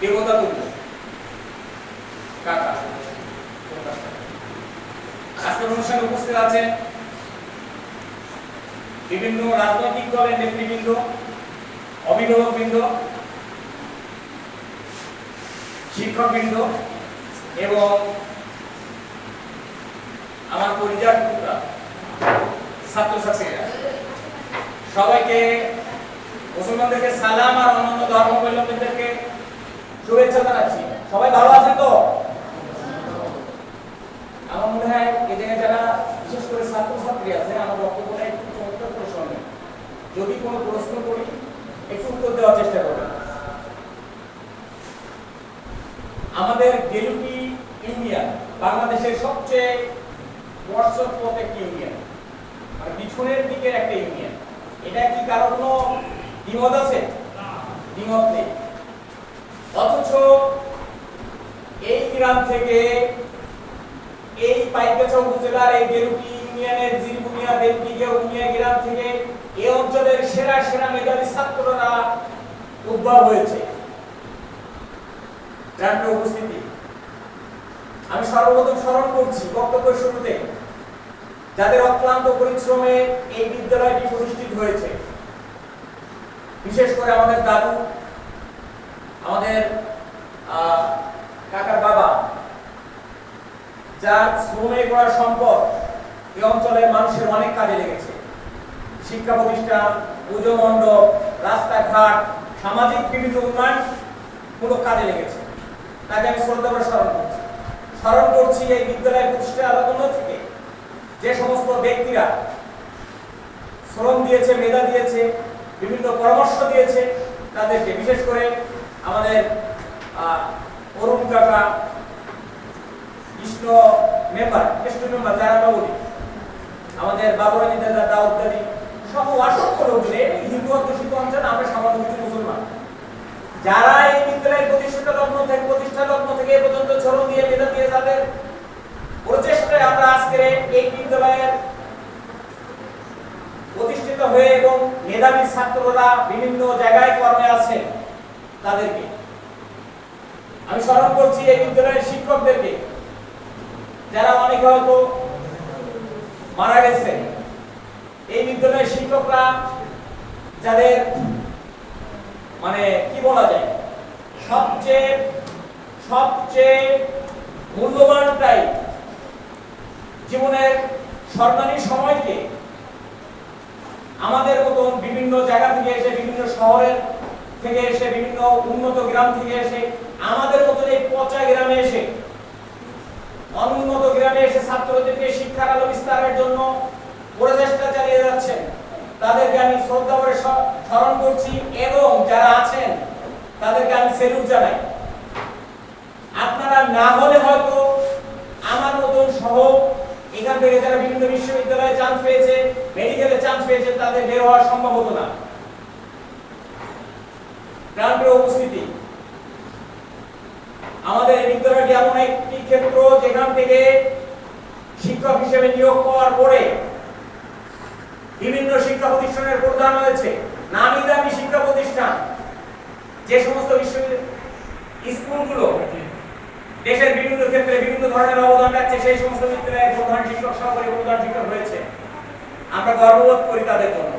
দেবতা কাকা আজকের অনুষ্ঠানে উপস্থিত আছেন বিভিন্ন রাজনৈতিক দলের নেতৃবৃন্দ, অভিভাবকবৃন্দ, শিক্ষকবৃন্দ এবং আমার পরিবার পুত্রা ছাত্রছাত্রীরা। সবাইকে মুসলমানদেরকে সালাম আর অন্যান্য শুভেচ্ছা জানাচ্ছি। সবাই ভালো আছেন তো? আমার মনে হয় জায়গায় যারা বিশেষ করে ছাত্রছাত্রী আছে আমার বক্তব্যটা একটু চমৎকার করে যদি কোনো প্রশ্ন করি, একটু উত্তর দেওয়ার চেষ্টা করবেন। আমাদের গেলুকি ইউনিয়ন বাংলাদেশের সবচেয়ে বর্ষপথ একটি ইউনিয়ন। মানে পিছনের দিকের একটা ইউনিয়ন। এটা কি কারও কোনো দ্বিমত আছে? দ্বিমত নেই। গ্রাম থেকে এই পাইকগাছা উপজেলার এই গেরুটি ইউনিয়নের জিরবুনিয়া বেলকিগে উনিয়া গ্রাম থেকে এই অঞ্চলের সেরা সেরা মেধাবী ছাত্ররা উদ্ভব হয়েছে। গ্রামে উপস্থিতি। আমি সর্বপ্রথম স্মরণ করছি বক্তব্যের শুরুতে, যাদের অক্লান্ত পরিশ্রমে এই বিদ্যালয়টি প্রতিষ্ঠিত হয়েছে। বিশেষ করে আমাদের দাদু, আমাদের কাকার বাবা, যার শ্রমে করা সম্পদ এই অঞ্চলের মানুষের অনেক কাজে লেগেছে। শিক্ষা প্রতিষ্ঠান, পুজো মণ্ডপ, রাস্তাঘাট, সামাজিক বিভিন্ন উন্নয়ন মূলক কাজে লেগেছে। তাকে আমি শ্রদ্ধা স্মরণ করছি। স্মরণ করছি এই বিদ্যালয় প্রতিষ্ঠা আলোচনা থেকে। যে সমস্ত ব্যক্তিরা শ্রম দিয়েছে, মেধা দিয়েছে, বিভিন্ন পরামর্শ দিয়েছে, তাদেরকে বিশেষ করে আমাদের অরুণ কাকা, কৃষ্ণ মেম্বার কৃষ্ণ মেম্বার যারা আমরা আমাদের বাবরানি দাদা, দাউদ সব অসংখ্য লোকজন, এই হিন্দু অধ্যুষিত অঞ্চল আমরা সামান্য কিছু মুসলমান। যারা এই বিদ্যালয়ের প্রতিষ্ঠাতা লগ্ন থেকে প্রতিষ্ঠা লগ্ন থেকে এ পর্যন্ত ছড়ন দিয়ে মেধা দিয়ে তাদের প্রচেষ্টায় আমরা আজকে এই বিদ্যালয়ের প্রতিষ্ঠিত হয়ে এবং মেধাবী ছাত্ররা বিভিন্ন জায়গায় কর্মে আছে তাদেরকে। আমি স্মরণ করছি এই বিদ্যালয়ের শিক্ষকদেরকে, যারা অনেকে হয়তো মারা গেছে এই বিদ্যালয়ের শিক্ষকরা যাদের মানে কি বলা যায়, সবচেয়ে সবচেয়ে মূল্যবানটাই জীবনের স্বর্ণালী সময়কে আমাদের মতন বিভিন্ন জায়গা থেকে এসে, বিভিন্ন শহরের থেকে এসে, বিভিন্ন উন্নত গ্রাম থেকে এসে আমাদের মতন এই পচা গ্রামে এসে অনুন্নত গ্রামে এসে ছাত্রদেরকে শিক্ষার আলো বিস্তারের জন্য প্রচেষ্টা চালিয়ে যাচ্ছেন। তাদেরকে আমি শ্রদ্ধা করে স্মরণ করছি এবং যারা আছেন, তাদেরকে আমি সেলুট জানাই। আপনারা না হলে হয়তো আমার মতন সহ এখান থেকে যারা বিভিন্ন বিশ্ববিদ্যালয়ে চান্স পেয়েছে মেডিকেলে চান্স পেয়েছে, তাদের বের হওয়া সম্ভব হতো না। গ্রামের উপস্থিতি। আমাদের এই বিদ্যালয়টি এমন একটি ক্ষেত্র যেখান থেকে শিক্ষক হিসেবে নিয়োগ পাওয়ার পরে বিভিন্ন শিক্ষা প্রতিষ্ঠানের প্রদান হয়েছে নামি দামি শিক্ষা প্রতিষ্ঠান, যে সমস্ত বিশ্ববিদ্যালয় স্কুলগুলো দেশের বিভিন্ন ক্ষেত্রে বিভিন্ন ধরনের অবদান রাখছে, সেই সমস্ত বিদ্যালয়ের প্রধান শিক্ষক, সহকারী প্রধান শিক্ষক হয়েছে আমরা গর্ববোধ করি তাদের জন্য।